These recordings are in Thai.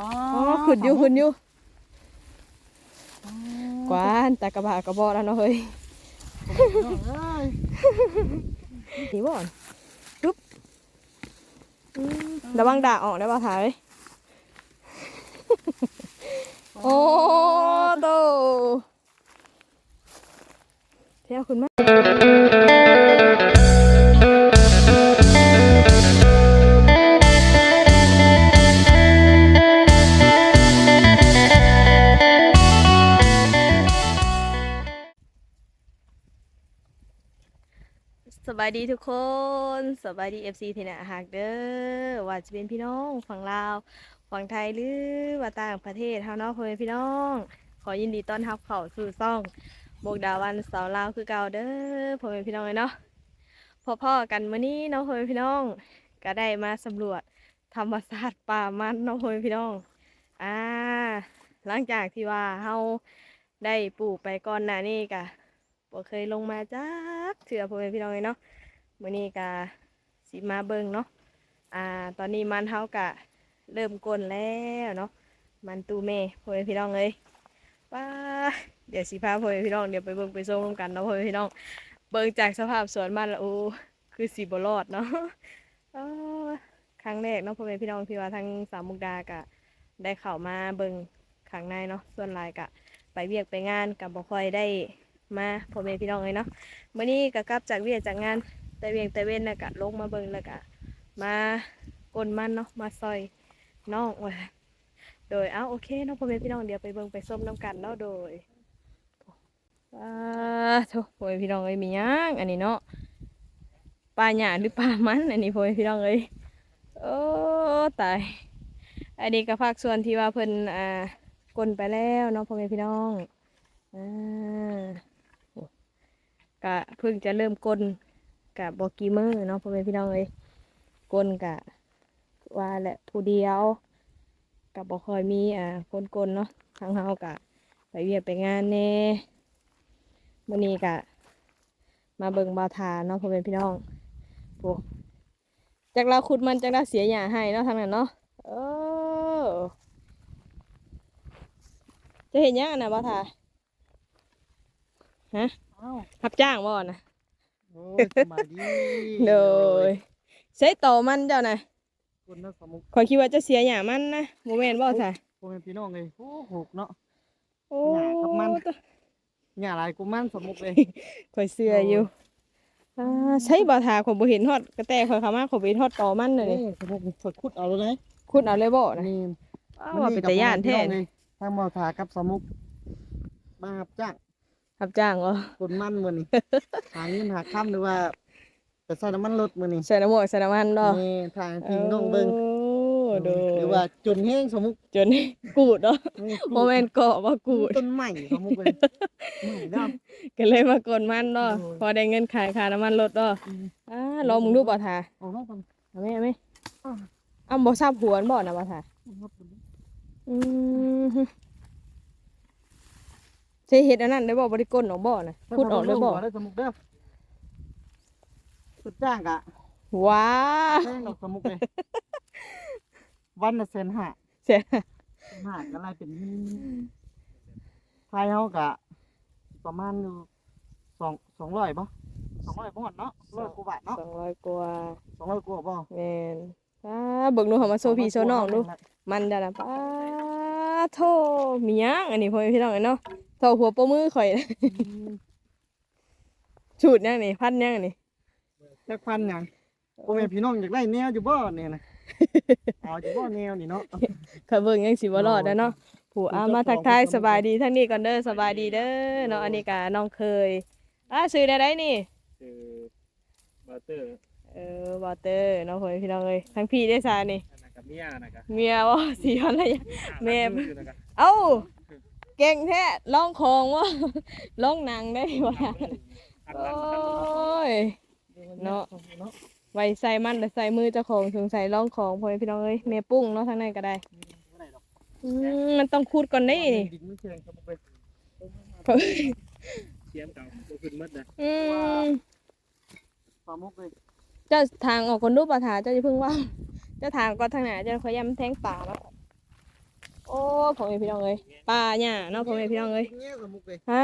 อ๋ออ๋อขึ้นอยู่ขึ้นอยู่อ๋อกวานแต่กระบะกระบอกแล้วเนาะเฮ้ยเอ้ยนี่บ่อนปึ๊บอืมระวังด่าออกได้ป่ะถ่ายโอ้โตเที่ยวคุณแม่สายดีทุกคนสบายดีเอฟซีที่นะหากเด้อว่าจะเป็นพี่น้องฝั่งลาวฝั่งไทยหรือว่าต่างประเทศเฮาเนาะพ่อแม่พี่น้อง ขอยินดีต้อนรับเข้าสู่ซ่องโบกดาวันสาวลาวคือเก่าเด้อพ่อแม่พี่น้องเลยเนาะพ่อๆกันมื้อนี้เนาะพ่อแม่พี่น้อง ก็ได้มาสำรวจธรรมศาสตร์ป่ามันเนาะพ่อแม่พี่น้องอ่าหลังจากที่ว่าเฮาได้ปลูกไปก่อนหน้านี้กะบ่เคยลงมาจักเถื่อพ่อแม่พี่น้องเลยเนาะ มื้อนี้กะสิมาเบิ่งเนาะอ่า ตอนนี้มันเฮากะเริ่มก้นแล้วเนาะมันตูเม่พ่อแม่พี่น้องเลยว้าเดี๋ยวสิพาพ่อแม่พี่น้องเดี๋ยวไปเบิ่งไปส้มร่วมกันเนาะพ่อแม่พี่น้อง เบิ่งจากสภาพสวนมันล้วโอ้คือสีบรอดเนาะอ้อครั้งแรกเนาะพ่อแม่พี่น้องที่ว่าทางสามมุกดากะ ได้เข้ามาเบิ่งข้างในเนาะส่วนลายกะ ไปเวียกไปงานกับบ่ค่อยได้มาพ่อแม่พี่น้องเลยเนาะมื้อนี้ก็กลับจากเวียกจากงาน แต่เวียงแต่เว้นแล้วก็ลงมาเบิ่งแล้วก็มากลมันเนาะมาซอยน้องว่าโดยเอาโอเคน้องพ่อแม่พี่น้องเดี๋ยวไปเบิ่งไปส้มน้ำกันเนาะโดยว้าโถพ่อแม่พี่น้องเอ้ยมีหยังอันนี้เนาะปลาหยาหรือปลามันอันนี้พ่อแม่พี่น้องเอ้ยโอ้ตายอันนี้ก็ภาคส่วนที่ว่าเพิ่นอ่ากลนไปแล้วเนาะพ่อแม่พี่น้องอ่าโอ้กะเพิ่งจะเริ่มกลน กะบอกกี่มือเนาะพ่อแม่พี่น้องเอ้ยกลนกะว่าแหละผู้เดียวกับบ่ค่อยมีอ่าคนกลเนาะทางเฮากะไปเวียกไปงานแน่มื้อนี้กะ มาเบิ่งบาวทาเนาะพ่อแม่พี่น้องโอ้จากเราขุดมันจากเราเสียหญ้าให้เนาะทางนั้นเนาะเออจะเห็นยังอันน่ะบาวทาฮะเอ้ารับจ้างบ่น่ะ โอ้ยสบายดีโดยใช้ต่อมันเจ้าน่ะคนนักสมุกขอยคิดว่าจะเสียหญ้ามันนะบ่แม่นบ่ทาพ่อแม่พี่น้องเลยโอ้โหกเนาะ โอ้หญ้ากับมันตะหญ้าหลายกูมันสมุกเลยข่อยเสื้ออยู่อ่าใช้บ่ทาข่อยบ่เห็นฮอดกระแตข่อยเข้ามาข่อยบ่เห็นฮอดต่อมันเลยเอ้ยสมุกสดคุดเอาเลยขุดเอาเลยบ่นะนี่อ้าวว่าเป็นตาย่านแท้นี่ ทางมอทากับสมุกมารับจ้าง รับจ้างเหรอคนมันมื้อนี้ หาเงินหาค่ำหรือว่าไปใส่น้ำมันรถมื้อนี้ใส่น้ำหมวกใส่น้ำมันเนาะนี่ทางพี่น้องเบิ่งโอ้ดูหรือว่าจนแห้งสมุกจนกูดเนาะนี่โมเมนต์เกาะว่ากูดต้นใหม่สมุกเลยใหม่ดำก็เลยมากดมันเนาะโอ้ยพอได้เงินขายค่าน้ำมันรถเนาะอืมอ่าลองมึงดูบ่ทาเอาเนาะผมเอาไหมเอาไหมอ้าวอ้ำบ่ทราบหัวมันบ่นะบ่ทาเอาเนาะผมอืม ใช้เฮ็ดอันนั้นได้บ่บ่ได้ก้นออกบ่นะพูดออกได้บ่ได้สมุกเด้อสุดจ้างกะว้าแพงดอกสมุกเลยวันละแสนห้าเสียแสนห้าก็ไรเป็นไทยเฮากะประมาณอยู่สองสองร้อยป่ะสองร้อยบ่หมดเนาะร้อยกว่าบาทเนาะสองร้อยกว่าสองร้อยกว่าบ่แม่นป้าเบิ่งดูเขามาโซพี่โซน้องดูมันจ้ะนะป้าโทมีหยังอันนี้พ่อแม่พี่น้องเนาะ เท่าหัวโปมือข่อยนะอืมชูดหยังนี่พันหยังนี่จักพันหยังพ่อแม่พี่น้องอยากได้แนวอยู่บ่เนี่ยนะเอาอยู่บ่แนวนี่เนาะเคยเบิ่งยังสิบ่รอดนะเนาะผู้อามาทักทายสบายดีทั้งนี้ก่อนเด้อสบายดีเด้อเนาะอันนี้ก็น้องเคยอ่าซื้อได้ไดนี่คือบัตเตอร์เออวอเตอร์เนาะพ่อแม่พี่น้องเอ้ยทั้งพี่ได้ซานี่อันนั้นกับเมียนะครับเมียบ่สีพันละยะแม่นะครับเอ้า เก่งแท้ร้องของวะร้องหนังได้บ่อันโอนั้น้ครับยเนาะไว้ใส่มันหรือใส่มือเจ้าของสงสัยร้องของพ่อแม่พี่น้องเอ้ยแม่ปุ้งเนาะทางนั้นก็ได้อืมมันต้องคูดก่อนได้นี่ดินไม่เชียงสมุกเลยเสียมเก่าบ่ขึ้นหมดนะอืมสมุกเลยเจ้าทางออกคนรูปป่าถาเจ้าจะพึ่งว่าเจ้าทางก่อนทางไหนเจ้าขอยย้ำแทงป่าแล้ว โอ้พ่อแม่พี่น้องเอ้ยปลาหญ้าเนาะพ่อแม่พี่น้องเอ้ยเนี่ยสมุกเลยฮะ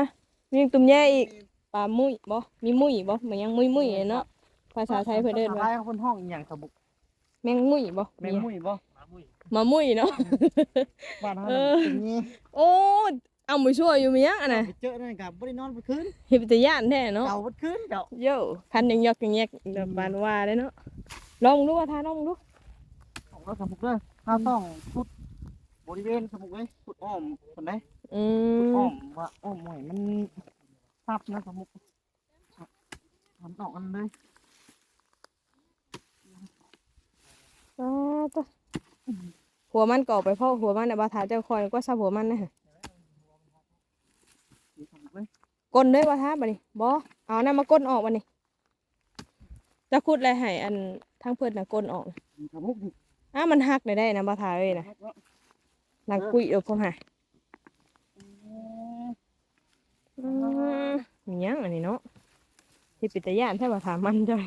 มีตุ่มแย่อีกปลามุ้ยบ่มีมุ้ยบ่มันยังมุ้ยมุ้ยเนาะภาษาไทยเพิ่นเอิ้นภาษาว่าไทยเขาเพิ่นห้องอหย่างสมุกแมงมุ้ยบ่แมงมุ้ยบ่มามุ้ยมามุ้ยเนาะบ้านเฮาเอน่ะอเป็นงี้โอ้เอามือช่วยอยู่มีหยังอะน่ะไปเจอนั่นก็บ่ได้นอนเมื่อคืนเฮ็ดแต่ย่านแท้เนาะเก่าเมื่อคืนเจ้าโย่คันยังยอกยังแยกเดี๋ยวบานว่าได้เนาะลองดูว่าทาลองดูของเราสมุกเด้อถ้าต้องพุด บริเวณสมุกเลยพุดอ้อมคนไหนอืพุดมอ้อมว่าอ้อมหน่อยมันทับนะสมุกทำต่อกันเลยอ๋อตะหัวมันก่อไปพ่อหัวมันน่ะบ่ทาเจ้าคอยก็ซาหัวมันนะฮะนี่สมุกเลยก้นเด้อบ่ทาบัดนี้บ่เอานำมาก้นออกบัดนี้จะขุดอะไรให้อันทั้งเพิ่นน่ะก้นออกนี่สมุกนี่อ้ามันหักได้ได้นะบ่ทาเอ้ยนะ นางกุ้ยเด้อพ่อหาอืมมีหยังอันนี้เนาะที่ปิดตาย่านแท้บ่ทามันจ้อย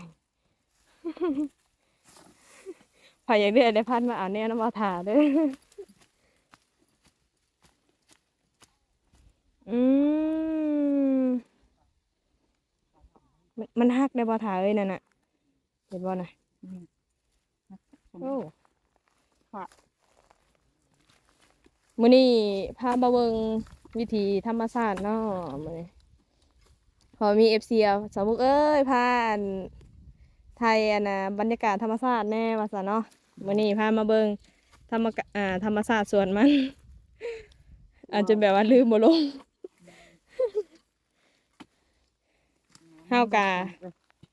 พอยอยากได้ได้พันมาเอาแน่นำบ่ทาเด้ออืมมันมันหักได้บ่ทาเอ้ยนั่นน่ะเห็นบ่น่ะโอ้ค่ะ มื้อนี้พามาเบิ่งวิถีธรรมชาติเนาะมื้อนี้พอมี FC เอาสาวมุกเอ้ยพาอันไทยอันน่ะบรรยากาศธรรมชาติแน่ว่าซั่นเนาะมื้อนี้พามาเบิ่งธรรมกะอ่าธรรมชาติสวนมัน อาจจะแบบว่าลืมบ่ลงเฮากะ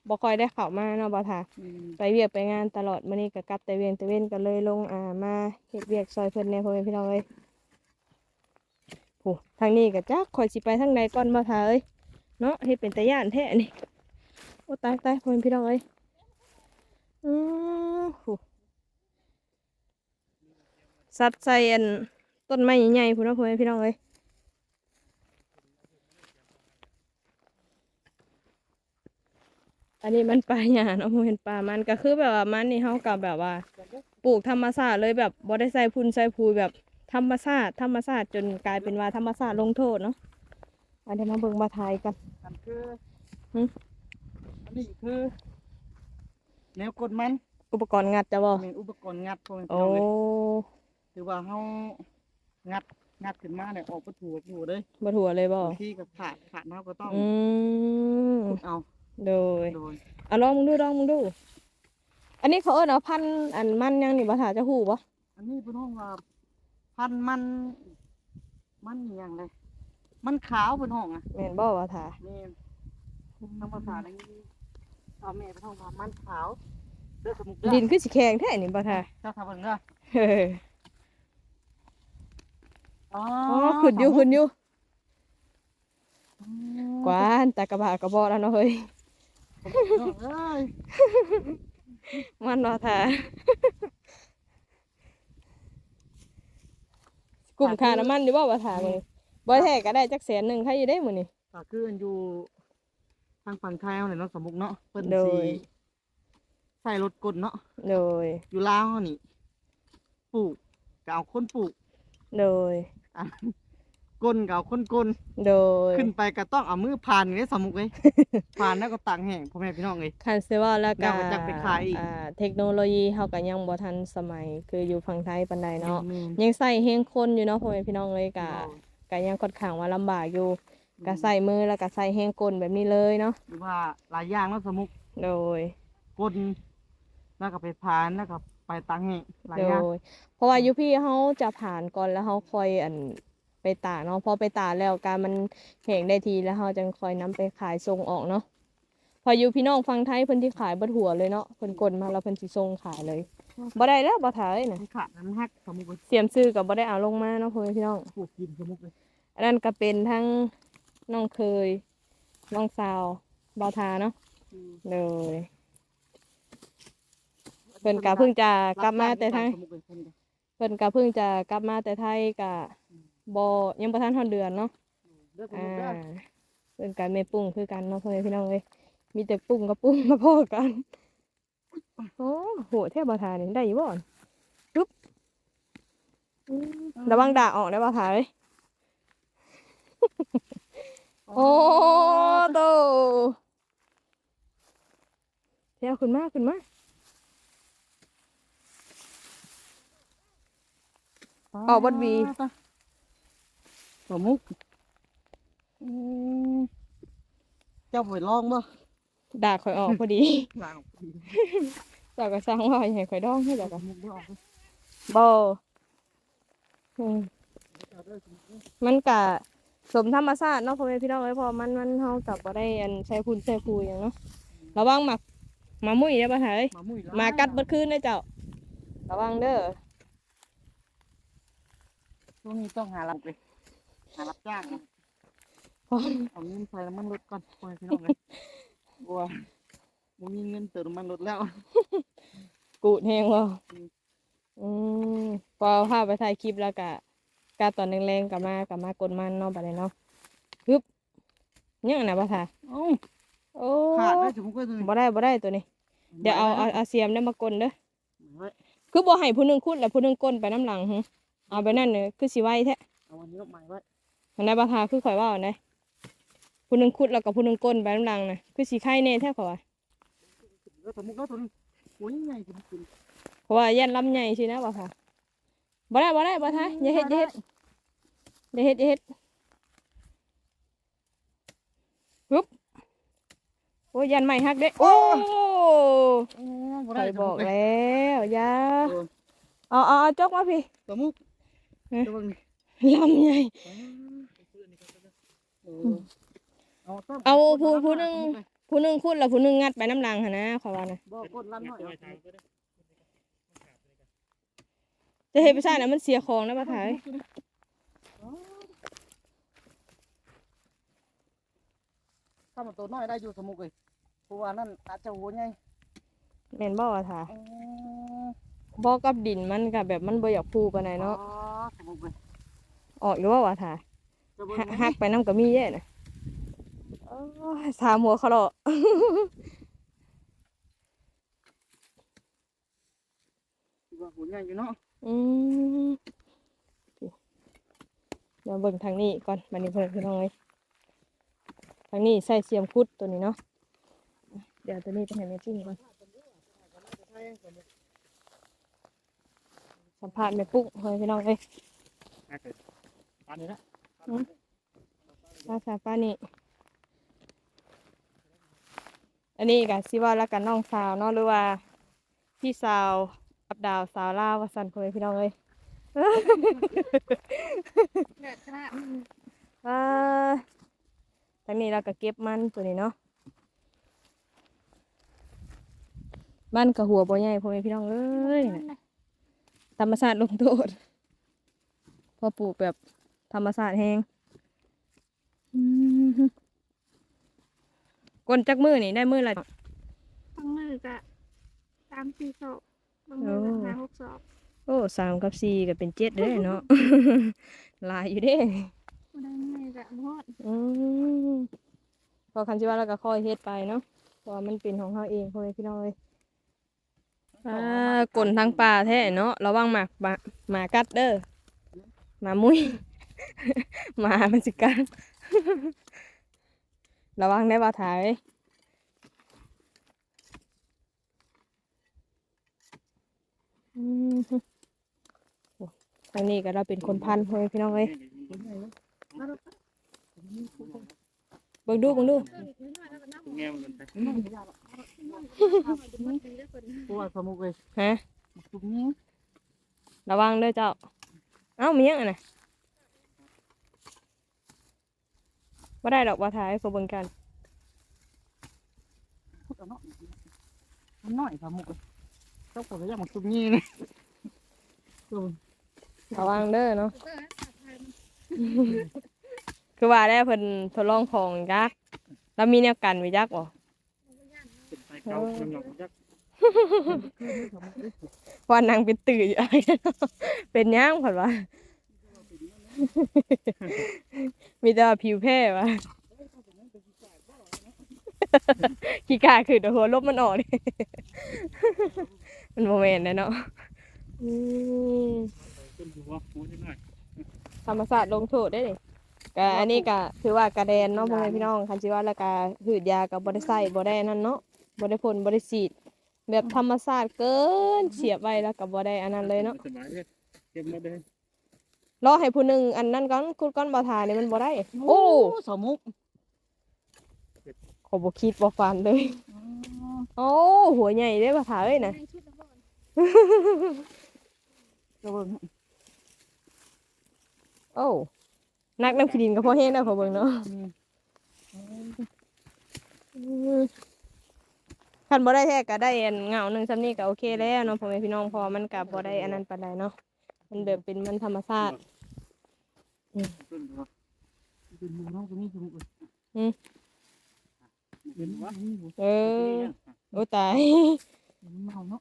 บ่ค่อยได้เข้ามาเนาะบ่ทาอืมไปเวียกไปงานตลอดมื้อนี้ก็กลับแต่เวียนแต่เว้นก็เลยลงอ่ามาเฮ็ดเวียกซอยเพิ่นแหน่พ่อแม่พี่น้องเอ้ย โหทางนี้ก็จักข่อยสิไปทางใดก่อนบ่ท่าเอ้ยเนาะเฮ็ดเป็นตาย่านแท้นี่โอ้ตายตายพ่อพี่น้องเอ้ยอือโหสัตว์ใส่อันต้นไม้ใหญ่ๆพุ่นเนาะพ่อพี่น้องเอ้ยอันนี้มันปลาหญ้าเนาะบ่แม่นปลามันก็คือแบบว่ามันนี่เฮาก็แบบว่า ปลูกธรรมชาติเลยแบบบ่ได้ใส่พุ่นใส่พูแบบ ธรรมชาติธรรมชาติจนกลายเป็นว่าธรรมชาติลงโทษเนาะอันนี้มาเบิ่งมาทายกันอันคือหึอันนี้คือแนวกดมันอุปกรณ์งัดจะบ่เป็นอุปกรณ์งัดพวกนี้โอ้เลยถือว่าเฮางัดงัดขึ้นมาเนี่ยออกประตูประตูเลยบ่ถั่วเลยบ่บางที่ก็ขาดขาดเฮาก็ต้องอืมขุดเอาโดยโดยเอาลองมึงดูลองมึงดู อันนี้เขาเอิ้นเอาพันธุ์อันมันยังนี่บ่ถ้าจะฮู้บ่อันนี้เป็นห้องว่า พันธุ์มัน มันอหย่างไรมันขาวเป็นห้องอะแม่นบ่ว่าถ้านี่ทางภาษาในเอาแม่เป็นห้องว่ามันขาวเด้อสมุกเด้อดินคือสิแข็งแท้นี่บ่ถ้าเจ้าทำเบิ่งเด้อเฮ้ยอ๋ออ๋อขึ้นอยู่ขึ้นอยู่อืมกวานตากระบะกระบอกแล้วเนาะเฮ้ย เอ้ย มันว่าถ้า กลุ่มค่าน้ำมันอยู่บ่ว่าถ้ามื้อนี้บ่แท้ก็ได้จักแสนหนึงใครอยู่ได้มื้อนี้ก็คืออันอยู่ทางฝั่งไทยเอาเนี่ยเนาะสมุกเนาะเพิ่นโดสิย ใส่รถกลเนาะโดย อยู่ลาวเฮานี่ปลูกก็เอาคนปลูกโดย อัน กลก็เอาคนกลโดยขึ้นไปก็ต้องเอามือผ่านนี่ได้สมุกเลยผ่านแล้วก็ตังแห้งพ่อแม่พี่น้องเลย คันเซว่าแล้วแล้ก็วก็จักไปขายอีก อ่าเทคโนโลยีเฮาก็ยังบ่ทันสมัยคืออยู่ฝั่งไทยปานใดเนาะแม่นยังใส่เฮงคนอยู่เนาะพ่อแม่พี่น้องเลยก็ๆก็ยังค่อนข้างว่าลำบากอยู่ก็ใส่มือแล้วก็ใส่เฮงกลแบบนี้เลยเนาะหรือว่าหลายอย่างเนาะสมุกโดยกลแล้วก็ไปผ่านแล้วก็ไปตังแห้งหลายโดอย่างยเพราะว่าอยู่พี่เฮาจะผ่านก่อนแล้วเฮาค่อยอัน ไปตากเนาะพอไปตากแล้วการมันแห้งได้ทีแล้วเฮาจึงค่อยนํไปขายส่งออกเนาะพออยู่พี่น้องฟังไทยเพิ่นที่ขายเบ่หัวเลยเนาะเพิ่นกลมาแล้วเพิ่นสิส่งขายเลยบ่ได้แล้วบ่ถ่ายน่ะมันขาดน้ำหักสมุกเลยเสียมซื้อก็บ่ได้เอาลงมาเนาะพ่อแม่พี่น้องปลูกกินสมุกเลยอันนั้นก็เป็นทั้งน้องเคยน้องสาวบ่าวทาเนาะเลยเพิ่นก็เพิ่งจะกลับมาแต่ไทยสมุกเลยเพิ่นก็เพิ่นก็เพิ่งจะกลับมาแต่ไทยก็ บ่ยังบ่ทันฮอดเดือนเนาะเด้อสอ่มุกเด้อาเพิ่นก็แม่ปุ้งคือกันเนาะพ่อแม่พี่น้องเอ้ยมีแต่ปุ้งกับปุ้งมาพ่อกันโอ้โหแท้บ่ทานี่ได้อยู่บ่อนปึ๊บอืมเออระวังด่าออกได้ป่ะถ่ายโอ้โตเที่ยวขึ้นมาขึ้นมาออกบดวี สมุกอืมเจ้าไปลองบ่ด่าข่อยออกพอดีลางดีเจ้าก็สร้างว่าให้ข่อยดองให้เจ้าสก็มุกบ่ออกเลยบ่อืมมันกะสมธรรมชาติเนาะพ่อแม่พี่น้องเอ้ยเพอมันมันเฮากับบ่ได้อันใช้พุ่นใช้คุยหยังเนาะระวังหมักหมามุ้ยได้อบ่ถ่ายมามุ้ยละมากัดเบิดคืนเด้อเจ้า ระวังเด้อช่วงนี้ต้องหารับเลย หารับจ้างนะพอเอาเงินใส่น้ำมันรถก่อนปล่อยพี่น้องเลยบัวบ่มีเงินเติมน้ำมันรถแล้วกูดแฮงบ่อืมอืมพอพาไปถ่ายคลิปแล้วก็กาตอนแรงๆกลับมากลับมากดมันเนาะบัดนี้เนาะฮึบยังน่ะบ่ถ่ายเอ้าโอ้ขาดได้สมมุติว่าตัวนี้บ่ได้บ่ได้ตัวนี้ เดี๋ยวเอาเอาเอาเสียมได้มากลเด้อไว้คือบ่ให้ผู้หนึงคุดแล้วผู้หนึงก้นไปน้ำหลังหึเอาไปนั่นเนี่ยคือสิไว้แท้เอาวันนี้ลบไม้ไว้ มันได้บ่ทาคือข่อยว่าเอาได้ผู้หนึงคุดแล้วก็ผู้หนึงก้นไปน้ำหลังน่ะคือสิไข่แน่แท้ข่อยว่าแล้วสมมุติว่าตัวนี้โอ้ยใหญ่จริงเพราะว่ายันลำใหญ่สินะบ่ทาบ่ได้บ่ได้บ่ทาอย่าเฮ็ดอย่าเฮ็ดอย่าเฮ็ดอย่าเฮ็ดปึ๊บโอ้ยยันใหม่ฮักเด้โอ้ๆโอ้บ่ข่ได้อยสบมุอกเลยแล้วอย่าเออเอาเอาเอาจกมาพี่สมุกเอ๊ะตัวนี้ลำใหญ่ เออเอาต้มเอาผู้ผู้หนึ่งสมุกเลยผู้หนึงคุดแล้วผู้หนึงงัดไปน้ำหลังหั่นนะข่อยว่านะบ่กดลั่นหน่อยตัวเอาไอ้ทางก็ได้จะเฮ็ดไปซ่านะมันเสียของนะบ่ทายถ้ามันตัวน้อยได้อยู่สมุกเลยเพราะว่านั่นอาจจะหัวใหญ่แม่นบ่ว่าทาอ๋อบ่กับดินมันก็แบบมันบ่อยากพูปานใดเนาะอ๋อสมุกเลยออกอยู่ว่าว่าทาจะเบิ่ง หักไหมหักไปน้ำก็มีเยอะนะโอ้ยสามหัวเขาเลาะคิดว่าหัวใหญ่อยู่เนาะอืมเดี๋ยวเบิ่งทางนี้ก่อนบัดนี้เพิ่นพี่น้องเอ้ยทางนี้ใส่เสียมคุดตัวนี้เนาะเดี๋ยวตัวนี้ไปให้แม่จิ้งก่อนสัมภาษณ์แม่ปุ๊กเฮ้ยพี่น้องเอ้ยน่าเกิดปานนี้นะ ภาษาป้านี่ อันนี้ก็สิว่าแล้วกันน้องสาวเนาะหรือว่า พี่สาวกับดาวสาวลาวว่าซั่นเฮ้ยพี่น้องเอ้ยเดือดขนาดอ่าทางนี้เราก็เก็บมันตัวนี้เนาะมันกับหัวบ่ใหญ่พ่อแม่พี่น้องเอ้ยธรรมชาติลงโทษพอปลูกแบบ ธรรมชาติแฮงอืมกลจักมือนี่ได้มือละบางมือก็สามสี่ศอกบางมือก็โอ้ห้าหกศอกโอ้สามกับสี่ก็เป็นเจ็ดเด้เนาะหลายอยู่เด้บ่ได้มือก็บอดอืมพอคันชิว่าเราก็ค่อยเฮ็ดไปเนาะเพราะว่ามันเป็นของเราเองพ่อแม่พี่น้องเลยอ่ากลนทางป่าแท้เนาะระวังหมากหมาหมากัดเด้อหมามุ้ยห มามันสิกัดระวังได้บ่ถ่ายอืมโอ้ทางนี้ก็เราเป็นคนพันพ่อแม่พี่น้องเลยหัวใหญ่เนาะเบิ่งดูเบิ่งดูแง่มันไปน้อยไม่ยากหรอกเพราะว่าสมุกเลยฮะจุ่มนี้ระวังเด้อเจ้า เอ้ามีหยังอะนะ ว่ได้ดอกว่าถ่ายให้เขาเบิ่งกันพุดเอาเนาะมันน้อยสมุกเจ้าของก็อยากมาจุ่มนี้เลยเออระวังเด้อเนาะคือว่าได้เพิ่นทดลองของยักษ์แล้วมีแนวกันไว้ยักษ์บ่เป็นไปเก่ามันหยอกยักษ์ว่านางเป็นตื่ออยู่อะไรเป็นหยังเพิ่นว่า มีแต่ว่าผิวแพ้ว่ะขี้กาคือเดี๋ยวหัวลบมันออกดิมันโมเมนต์นะเนาะอืมขึ้นหัวหัวนิดหน่อยธรรมศาสตร์ลงโทษได้นี่ก็อันนี้ก็ถือว่ากระแดนเนาะพ่อแม่พี่น้องคันสิว่าแล้วก็หืดยาก็บ่ได้ใส่บ่ได้นั่นเนาะบ่ได้พ่นบ่ได้ฉีดแบบธรรมศาสตร์เกินเสียบไว้แล้วก็บ่ได้อันนั้นเลยเนาะ รอให้ผู้หนึงอันนั้นก่อนคุดก่อนบ่ทานี่มันบ่ได้ โอ้สมุกขอยบ่คิดบ่ฝันเลยโอ้หัวใหญ่เด้บ่ทาเอ้ยน่ะในชุดละบ่อนก็เบิ่งโอ้นักน้ำขี้ดินก็พอแห้งแล้วพอเบิ่งเนาะคันบ่ได้แท้ก็ได้อันเงาหนึ่งซ้ำนี่ก็โอเคแล้วเนาะพ่อแม่พี่น้องเพอมันก็บ่ได้อันนั้นปานใดเนาะ มันแบบเป็นมันธรรมชาติต้นเหรอเป็นหมูน้องก็มีสมุกเลยอืมเห็นวะเออโอ้ตายมันเมาเนาะ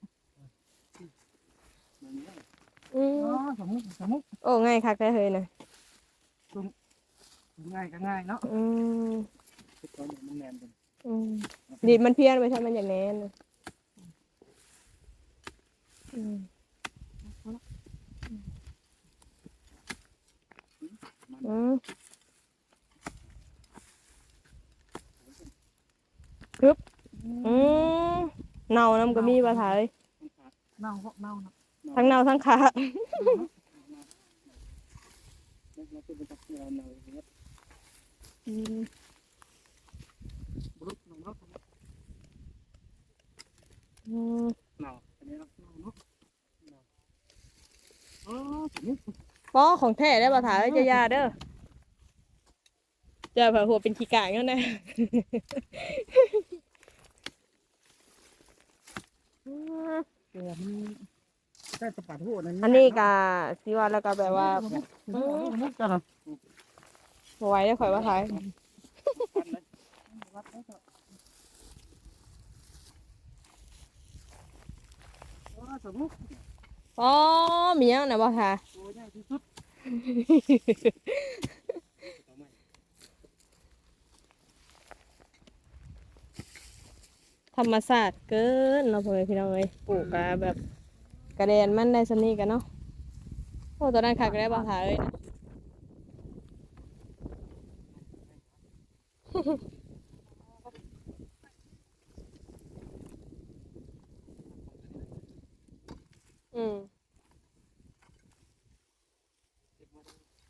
อือ๋อมสมุกสมุกโอ้ง่ายคักได้เลยนะง่ายก็ง่ายเนาะอืมตอนมันแนนกันอืมดีดมันเพี้ยนไปใช่มันอย่างแน่นน่ะอืม อืมคึบอืมเน่าน้ำก็มีปลาถ่ายเน่าเพราะเน่าเนาะทั้งเน่าทั้งขาเราเป็นตักเนาเนาเนี่ยอืมบรุษน้องเนาะอืมเนาอันนี้เนาะเนาะอ๋อสมุก ป้อของแท้ได้ป่ะถาเอ้ยจะยาเด้อจะแบบหัวเป็นขี้กากนั่นนะเกลือมันใต้สะปัดหัวนั่นอันนี้ก็สิว่าแล้วก็แบบว่าสมุกจ้ะเนาะบ่ไหว้ได้ข่อยว่าถ่ายปั้นเลยวัดแล้วก็อ๋อสมุกอ๋อมีหยังนะบ่ถาตัวใหญ่ที่สุด ธรรมศาสตร์เกินเนาะพ่อแม่พี่น้องเอ้ยปลูกกะแบบกระเดนมันได้สนี้กันเนาะโอ้ตัวนั้นคักได้บ่ถาเอ้ยนะอืม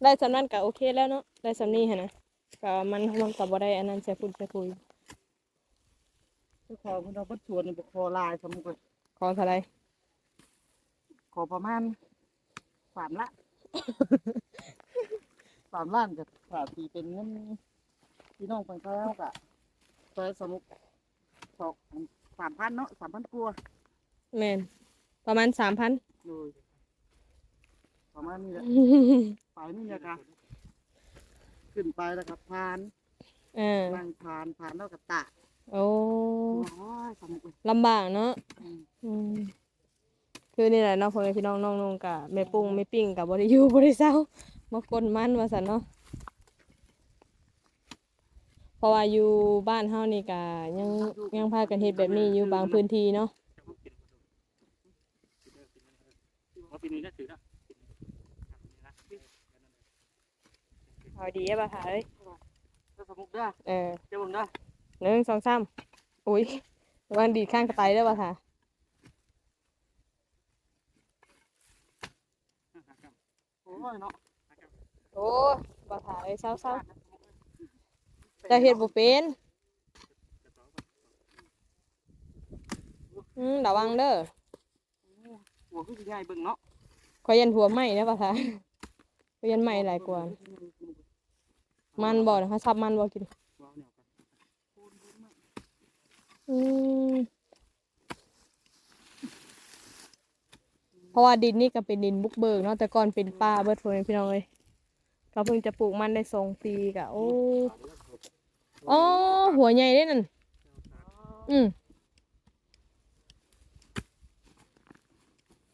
ได้สำนั้นก็โอเคแล้วเนาะได้สำนี้หั่นนะก็มันมันก็บ่ได้อันนั้นเสียพุ่นเสียคุยเจ้าของมันเอาบัดชวนนี่บ่คอลายสมุกเลยขอเท่าไหรขอประมาณสามละสามล้านกับฝาตีเป็นเงินพี่น้องฟังเขากะเปิดสมุกสองสามพันเนาะสามพันกว่าแม่นประมาณสามพันเลย ประมาณนี้แหละไปนี่เนี่ยกะขึ้นไปแล้วกับพานเออนั่งพานพานแล้วกับตะโอ้โอ้ยสมุกเลยลำบากเนาะอืมอืมคือนี่แหละเนาะพ่อแม่พี่น้องน้องนงกะแม่ปุ้งแม่ปิ้งกับบริยูบริเศร้ามากลมันว่าสันเนาะเพราะว่าอยู่บ้านเฮานี่กะยังยังพากันเฮ็ดแบบนี้อยู่บางพื้นที่เนาะว่าปีนี้น่าถือนะ เอาดีป่ะค่ะเอ้ยเจ้าสมุกเด้อเออเจ้าเบิ่งเด้อหนึ่งสองสามอุ้ยวันดีดข้างกระต่ายได้ป่ะค่ะโอ้ยเนาะโอ้ป่ะค่ะเอ้ยเศร้าเศร้าๆจะเฮ็ดบ่เป็นอืมระวังเด้อหัวคือสิใหญ่เบิ่งเนาะ ขอยยันหัวไหม้นะป่ะคะขอยยันไหม้หลายกว่า มันบ่นะเขาซับมันบ่กินว้าวเนี่ยกันอืมเพราะว่าดินนี่ก็เป็นดินบุกเบิกเนาะแต่ก่อนเป็นป่าเบิดพวกนี้พี่น้องเลยก็เพิ่งจะปลูกมันได้สองปีกะโอ้อ๋อหัวใหญ่เด้นั่นอืม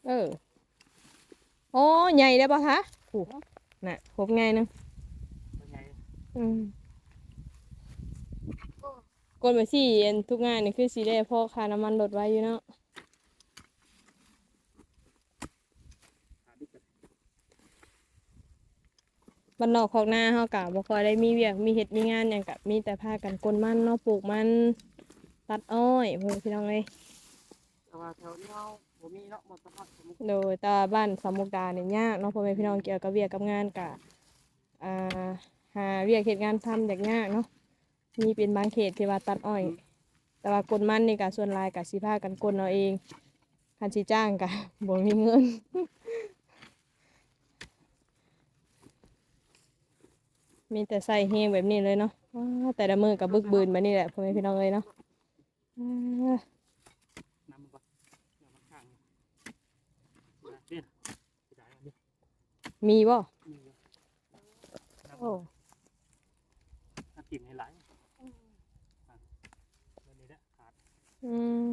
เอออ๋อใหญ่ได้ปะคะโอ้น่ะครบไงนึง อืมกดไปสี่อันทุกงานนี่คือสีได้เพราะค่าน้ำมันลดไว้อยู่เนาะหาดิบกันบ้านนอกของหน้าเฮากะบ่ค่อยได้มีเวียกมีเฮ็ดมีงานหยังกะมีแต่พากันกลมันเนาะปลูกมันตัดอ้อยเพิ่นพี่น้องเอ้ยแต่ว่าแถวนี้เราบ่มีเนาะบ่สามารถสมมุติโดยแตว่าบ้านสามมุกดาเนี่ยยากเนาะพ่อแม่พี่น้องเกี่ยวกับเวียกกับงานกะอ่า หาเวียกเฮ็ดงานทำยากยากเนาะมีเป็นบางเขตที่ว่าตัดอ้อย แต่ว่ากลมันนี่กะส่วนหลายกะสิพากันกลเอาเองคันสิจ้างกะบ่มีเงินมีแต่ใส่เฮงแบบนี้เลยเนาะว้าแต่ละมือกับบึกบืนแบบนี้แหละพ่อแม่พี่น้องเลยเนาะอ่าน้ำมันก่อนน้ำมันข้างเนี่ยเสียดายอันนี้มีบ่มีอยู่น้ำโอ้ น้ำกินให้ไหลอะแล้วนี่แหละขาดอืม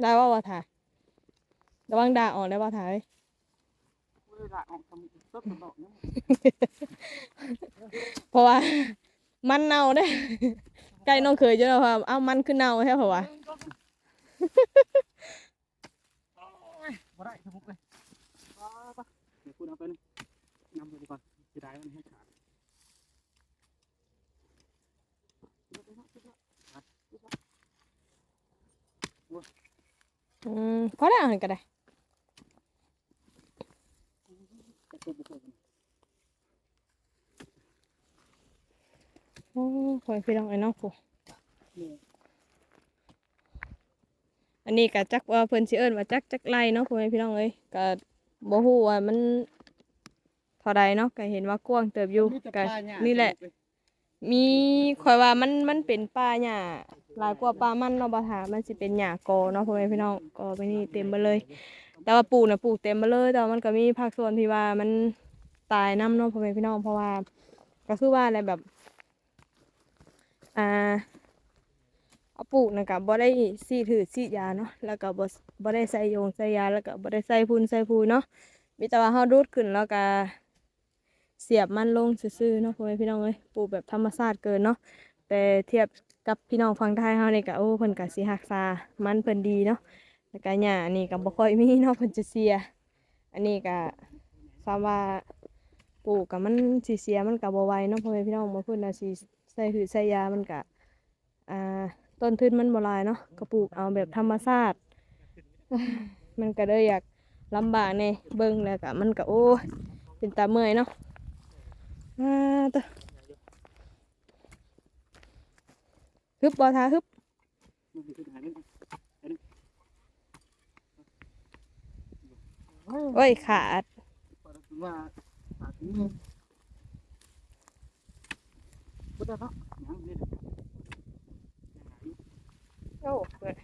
ได้ว่าว่าถ่ายระวังด่าออกได้ว่าถ่ายบ่ได้ละออกทำต้นดอกเนี่ยเพราะว่า มันเน่าเด้ไก่น้องเคยจะแล้วว่าเอ้ามันคือเน่าใช่เพราะว่าบ่ได้สมมุติเลยว้าปะเดี๋ยวพูดเอาไปนึงน้ำไปก่อนเสีย ดายมันให้ขาดอืมพอได้อ่านก็ได้แต่ตัวบุคคลโอ้คอยพี่น้องไอ้น้องผู้อันนี้ก็จักว่าเพิ่นสิเอิ้นว่าจักจักไล่เนาะพ่อแม่พี่น้องเอ้ยก็บ่ฮู้ว่ามัน เท่าใดเนาะก็เห็นว่ากว้างเติบอยู่มีแต่ก็ปลาหญ้านี่แหละ มีข่อยว่ามันมันเป็นป่าหญ้าหลายกว่าป่ามันเนาะบ่ถามันสิเป็นหญ้ากอเนาะพ่อแม่พี่น้องกอไปนี่เต็มไปเลย แต่ว่าปลูกน่ะปลูกเต็มไปเลย แต่ว่ามันก็มีภาคส่วนที่ว่ามันตายน้ำเนาะพ่อแม่พี่น้องเพราะว่า ก็คือว่าอะไรแบบ อ่าเอาปลูกนะกับบ่ได้ซีถือซีดยาเนาะแล้วก็บ่บ่ได้ใส่โยงใส่ยาแล้วก็บ่ได้ใส่พุ่นใส่พูเนาะมีแต่ว่าเฮาดูดขึ้นแล้วก็ เสียบมันลงซื่อๆเนาะพ่อแม่พี่น้องเอ้ยปลูกแบบธรรมชาติเกินเนาะแต่เทียบกับพี่น้องฝั่งไทยเฮานี่ก็โอ้เพิ่นก็สิรักษามันเพิ่นดีเนาะแล้วก็หญ้าอันนี้ก็บ่ค่อยมีเนาะเพิ่นจะเสีย อันนี้ก็ทราบว่าปลูกก็มันสิเสียมันก็บ่ไวเนาะพ่อแม่พี่น้องบ่เพิ่นน่ะสิใส่หือใส่ยามันก็อ่าต้นทุนมันบ่หลายเนาะก็ปลูกเอาแบบธรรมชาติมันก็เลยอยากลำบากในเบิ่งแล้วก็มันก็โอ้เป็นตาเมื่อยเนาะ อ่าตะฮึบบ่ทาฮึบโอ้ยขาดว่าขาดนี่บ่ได้เนาะยังนี่โอ้เปิด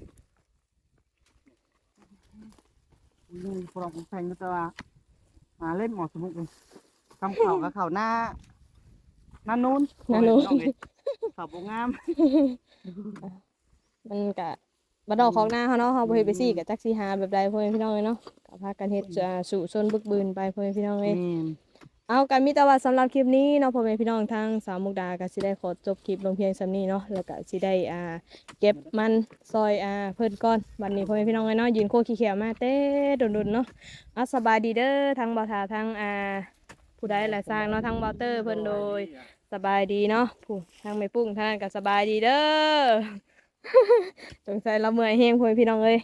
นี่พวกเราผมแพงก็จะว่ามาเล่นหมอสมุกเลย ทำข่าวกับข่าวหน้าหน้านู้นนานูข่าวโบงามมันก็บ่ดอกของหน้าเฮาเนาะเฮาบ่เฮ็ดไปซี่ก็จักสิหาแบบใดพ่อแม่พี่น้องเอ้ยเนาะก็พากันเฮ็ดอ่าสู่ซนบึกบืนไปพ่อแม่พี่น้องเอ้ยนี่เอากันมีแต่ว่าสำหรับคลิปนี้เนาะพ่อแม่พี่น้องทางสามมุกดาก็สิได้ขอจบคลิปลงเพียงสำนี้เนาะแล้วก็สิได้อ่าเก็บมันซอยอ่าเพิ่นก่อนวันนี้พ่อแม่พี่น้องเอ้ยเนาะยืนโคขี้เขียวมาเต้ดุนๆเนาะเอาสบายดีเด้อทางบ่าวทาทางอ่า ผู้ใดแหละสร้างเนาะทางบ่าวเตอร์เพิ่นโดยสบายดีเนาะผู้ทางแม่ปุ้งทางนั้นก็สบายดีเด้อสงสัยเราเมื่อยแฮงพ่อแม่พี่น้องเอ้ย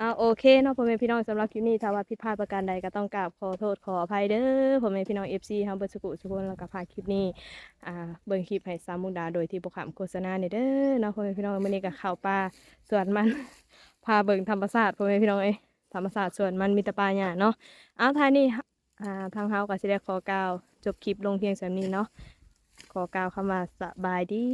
อ่าโอเคเนาะพ่อแม่พี่น้องสำหรับคลิปนี้ถ้าว่าผิดพลาดประการใดก็ต้องกราบขอโทษขออภัยเด้อพ่อแม่พี่น้อง FC เฮาเบิดสุขุสุขคนแล้วก็พากคลิปนี้อ่าเบิ่งคลิปให้สามมุกดาโดยที่บ่ขำโฆษณานี่เด้อเนาะพ่อแม่พี่น้องมื้อนี้ก็เข้าป่าสวนมันพาเบิ่งธรรมชาติพ่อแม่พี่น้องเอ้ยธรรมชาติสวนมันมีแต่ป่าหญ้าเนาะเอาท้ายนี้ อ่าทางเฮาก็สิได้ขอกล่าว จบคลิปลงเพียงส่นี้เนาะขอกล่าวคำว่าสบายดี